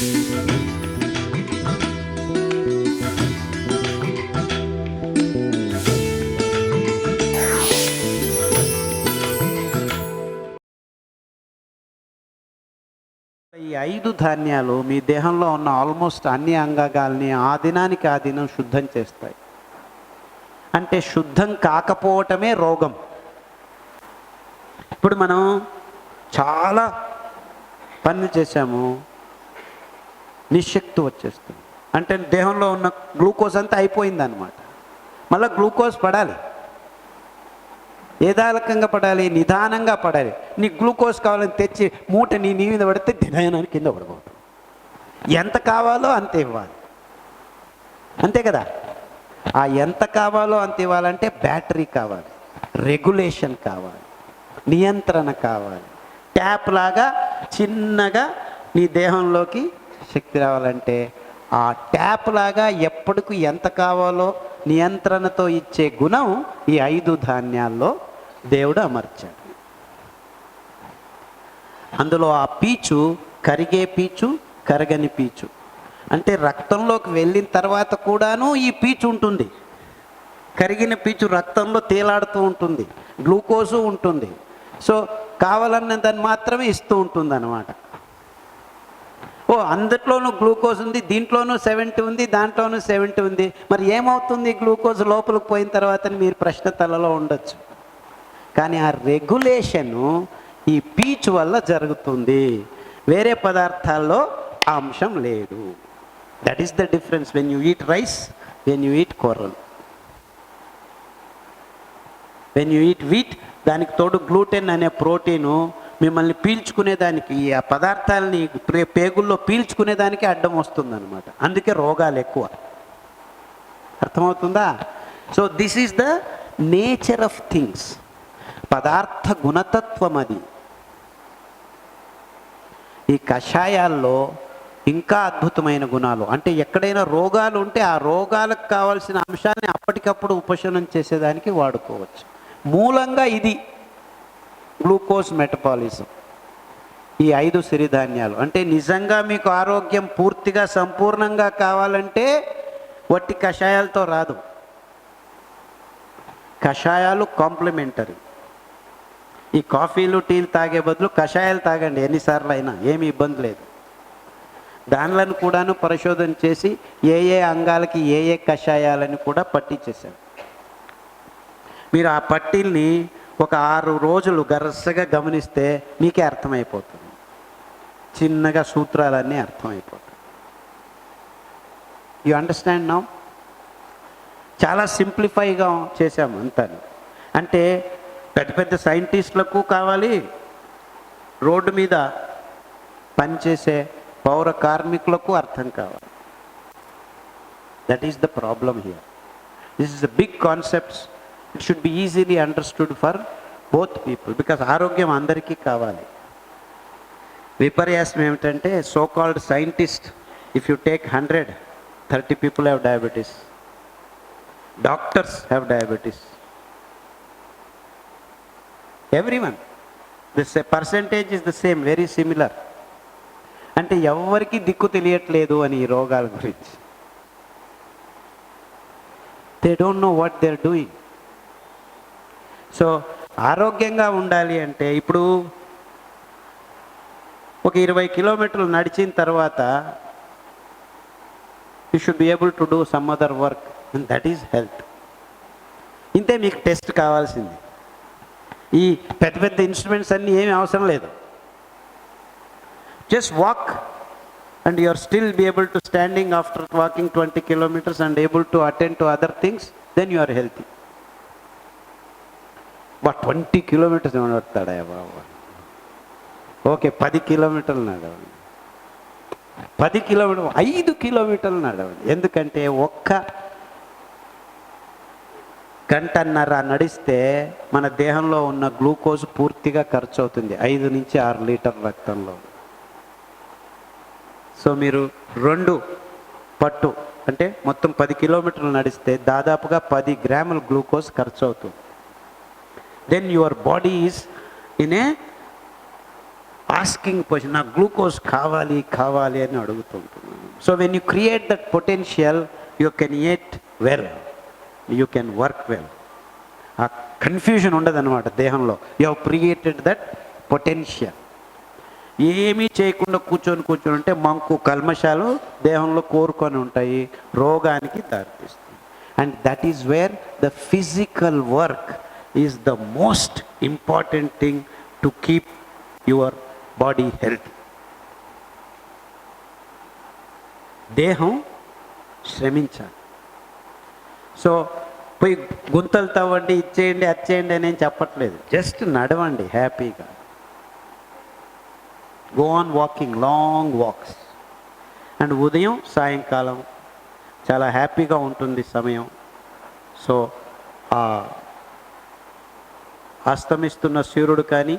ఈ ఐదు ధాన్యాలు మీ దేహంలో ఉన్న ఆల్మోస్ట్ అన్ని అంగాగాల్ని ఆ దినానికి ఆ దినం శుద్ధం చేస్తాయి. అంటే శుద్ధం కాకపోవటమే రోగం. ఇప్పుడు మనం చాలా పనులు చేసాము నిశక్తి వచ్చేస్తుంది. అంటే దేహంలో ఉన్న గ్లూకోజ్ అంతా అయిపోయింది అనమాట మళ్ళీ గ్లూకోజ్ పడాలి. ఏదాలకంగా పడాలి నిదానంగా పడాలి. నీ గ్లూకోజ్ కావాలని తెచ్చి మూట నీ నీ మీద పడితే దినయనాన్ని కింద పడిపోతుంది ఎంత కావాలో అంత ఇవ్వాలి. అంతే కదా? ఆ ఎంత కావాలో అంత ఇవ్వాలంటే బ్యాటరీ కావాలి రెగ్యులేషన్ కావాలి నియంత్రణ కావాలి. ట్యాప్ లాగా చిన్నగా నీ దేహంలోకి శక్తి రావాలంటే ఆ ట్యాప్ లాగా ఎప్పటికి ఎంత కావాలో నియంత్రణతో ఇచ్చే గుణం ఈ ఐదు ధాన్యాల్లో దేవుడు అమర్చాడు. అందులో ఆ పీచు కరిగే పీచు కరగని పీచు. అంటే రక్తంలోకి వెళ్ళిన తర్వాత కూడాను ఈ పీచు ఉంటుంది. కరిగిన పీచు రక్తంలో తేలాడుతూ ఉంటుంది. గ్లూకోజు ఉంటుంది. సో కావాలన్న దాన్ని మాత్రమే ఇస్తూ ఉంటుంది అనమాట ఓ అందులోనూ గ్లూకోజ్ ఉంది దీంట్లోనూ సెవెంటీ ఉంది దాంట్లోనూ సెవెంటీ ఉంది. మరి ఏమవుతుంది గ్లూకోజ్ లోపలికి పోయిన తర్వాత మీరు ప్రశ్న తలలో ఉండొచ్చు. కానీ ఆ రెగ్యులేషను ఈ పీచ్ వల్ల జరుగుతుంది. వేరే పదార్థాల్లో ఆ అంశం లేదు. That is the difference when you eat rice when you eat coral when you eat wheat దానికి తోడు గ్లూటెన్ అనే ప్రోటీను మిమ్మల్ని పీల్చుకునేదానికి ఆ పదార్థాలని పేగుల్లో పీల్చుకునేదానికి అడ్డం వస్తుందన్నమాట. అందుకే రోగాలు ఎక్కువ. అర్థమవుతుందా? So this is the nature of things పదార్థ గుణతత్వం అది. ఈ కషాయాల్లో ఇంకా అద్భుతమైన గుణాలు. అంటే ఎక్కడైనా రోగాలు ఉంటే ఆ రోగాలకు కావాల్సిన అంశాన్ని అప్పటికప్పుడు ఉపశమనం చేసేదానికి వాడుకోవచ్చు. మూలంగా ఇది. Glucose metabolism. ఈ ఐదు సిరిధాన్యాలు. అంటే నిజంగా మీకు ఆరోగ్యం పూర్తిగా సంపూర్ణంగా కావాలంటే వట్టి కషాయాలతో రాదు. కషాయాలు కాంప్లిమెంటరీ. ఈ కాఫీలు టీలు తాగే బదులు కషాయాలు తాగండి ఎన్నిసార్లు అయినా ఏమి ఇబ్బంది లేదు. దానిలను కూడాను పరిశోధన చేసి ఏ ఏ అంగాలకి ఏ ఏ కషాయాలని కూడా పట్టించేశారు. మీరు ఆ పట్టీల్ని ఒక ఆరు రోజులు గరసగా గమనిస్తే మీకే అర్థమైపోతుంది. చిన్నగా సూత్రాలన్నీ అర్థమైపోతాయి. యు అండర్స్టాండ్ నౌ చాలా సింప్లిఫైగా చేశాము అంతాను. అంటే పెద్ద పెద్ద సైంటిస్టులకు కావాలి రోడ్డు మీద పనిచేసే పౌర కార్మికులకు అర్థం కావాలి. That is the problem here this is the big concepts it should be easily understood for both people because ఆరోగ్యం అందరికీ కావాలి. విపర్యాసం ఏమిటంటే so called scientist if you take hundred thirty people have diabetes doctors have diabetes everyone this percentage is the same very similar అంటే ఎవరికి దిక్కు తెలియట్లేదు అని ఈ రోగాల గురించి. They don't know what they are doing so ఆరోగ్యంగా ఉండాలి అంటే ఇప్పుడు ఒక ఇరవై కిలోమీటర్లు నడిచిన తర్వాత you should be able to do some other work and that is health ఇంతే మీకు టెస్ట్ కావాల్సింది. ఈ పెద్ద పెద్ద ఇన్స్ట్రుమెంట్స్ అన్నీ ఏమీ అవసరం లేదు. Just walk and you are still be able to standing after walking twenty kilometres and able to attend to other things then you are healthy but twenty kilometres నడతాడా బాబా? ఓకే పది కిలోమీటర్లు నడవండి. పది కిలోమీటర్ ఐదు కిలోమీటర్లు నడవండి. ఎందుకంటే ఒక్క గంటన్నర నడిస్తే మన దేహంలో ఉన్న గ్లూకోజ్ పూర్తిగా ఖర్చు అవుతుంది ఐదు నుంచి ఆరు లీటర్ రక్తంలో. సో మీరు రెండు పట్టు అంటే మొత్తం పది కిలోమీటర్లు నడిస్తే దాదాపుగా పది గ్రాముల గ్లూకోజ్ ఖర్చు అవుతుంది then your body is in a asking position నాకు గ్లూకోజ్ కావాలి కావాలి అని అడుగుతుంటున్నాను so when you create that potential you can eat well you can work well ఆ కన్ఫ్యూజన్ ఉండదన్నమాట దేహంలో. You have created that potential ఏమీ చేయకుండా కూర్చొని కూర్చొని ఉంటే మంకు కల్మశాలు దేహంలో కోరుకొని ఉంటాయి రోగానికి దారితీస్తుంది and that is where the physical work is the most important thing to keep your body health దేహం శ్రమించాలి. సో పోయి గుంతలు తవ్వండి ఇచ్చేయండి అచ్చేయండి అని చెప్పట్లేదు. జస్ట్ నడవండి హ్యాపీగా. Go on walking long walks and ఉదయం సాయంకాలం చాలా హ్యాపీగా ఉంటుంది సమయం. సో అస్తమిస్తున్న సూర్యుడు కానీ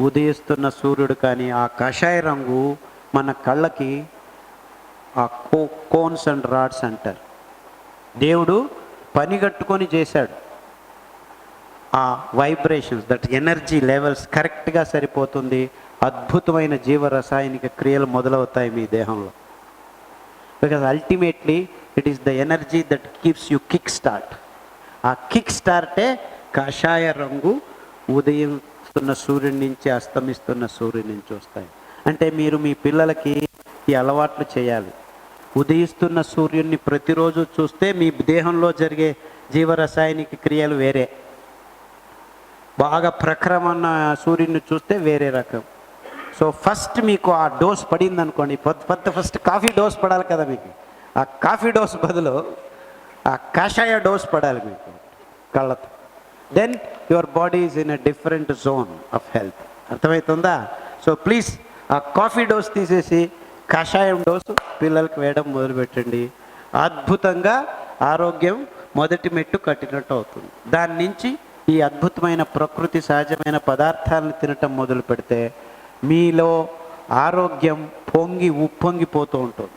ఉదయిస్తున్న సూర్యుడు కానీ ఆ కషాయ రంగు మన కళ్ళకి ఆ కో కోన్స్ అండ్ రాడ్స్ అంటారు. దేవుడు పనిగట్టుకొని చేశాడు. ఆ వైబ్రేషన్స్ దట్ ఎనర్జీ లెవెల్స్ కరెక్ట్గా సరిపోతుంది. అద్భుతమైన జీవ రసాయనిక క్రియలు మొదలవుతాయి మీ దేహంలో. Because ultimately it is the energy that keeps you kick start ఆ కిక్ స్టార్టే కాషాయ రంగు ఉదయిస్తున్న సూర్యుడి నుంచి అస్తమిస్తున్న సూర్యుడి నుంచి వస్తాయి. అంటే మీరు మీ పిల్లలకి ఈ అలవాట్లు చేయాలి. ఉదయిస్తున్న సూర్యుడిని ప్రతిరోజు చూస్తే మీ దేహంలో జరిగే జీవరసాయనిక క్రియలు వేరే. బాగా ప్రక్రమన్న సూర్యుడిని చూస్తే వేరే రకం. సో ఫస్ట్ మీకు ఆ డోస్ పడింది అనుకోండి ఫస్ట్ ఫస్ట్ కాఫీ డోస్ పడాలి కదా మీకు. ఆ కాఫీ డోస్ బదులు ఆ కాషాయ డోస్ పడాలి మీకు కళ్ళతో. Then your body is in a different zone of health అర్థమవుతుందా సో ప్లీజ్ ఆ కాఫీ డోస్ తీసేసి కషాయం డోసు పిల్లలకి వేయడం మొదలుపెట్టండి. అద్భుతంగా ఆరోగ్యం మొదటి మెట్టు కట్టినట్టు అవుతుంది. దాని నుంచి ఈ అద్భుతమైన ప్రకృతి సహజమైన పదార్థాలను తినటం మొదలు పెడితే మీలో ఆరోగ్యం పొంగి ఉప్పొంగిపోతూ ఉంటుంది.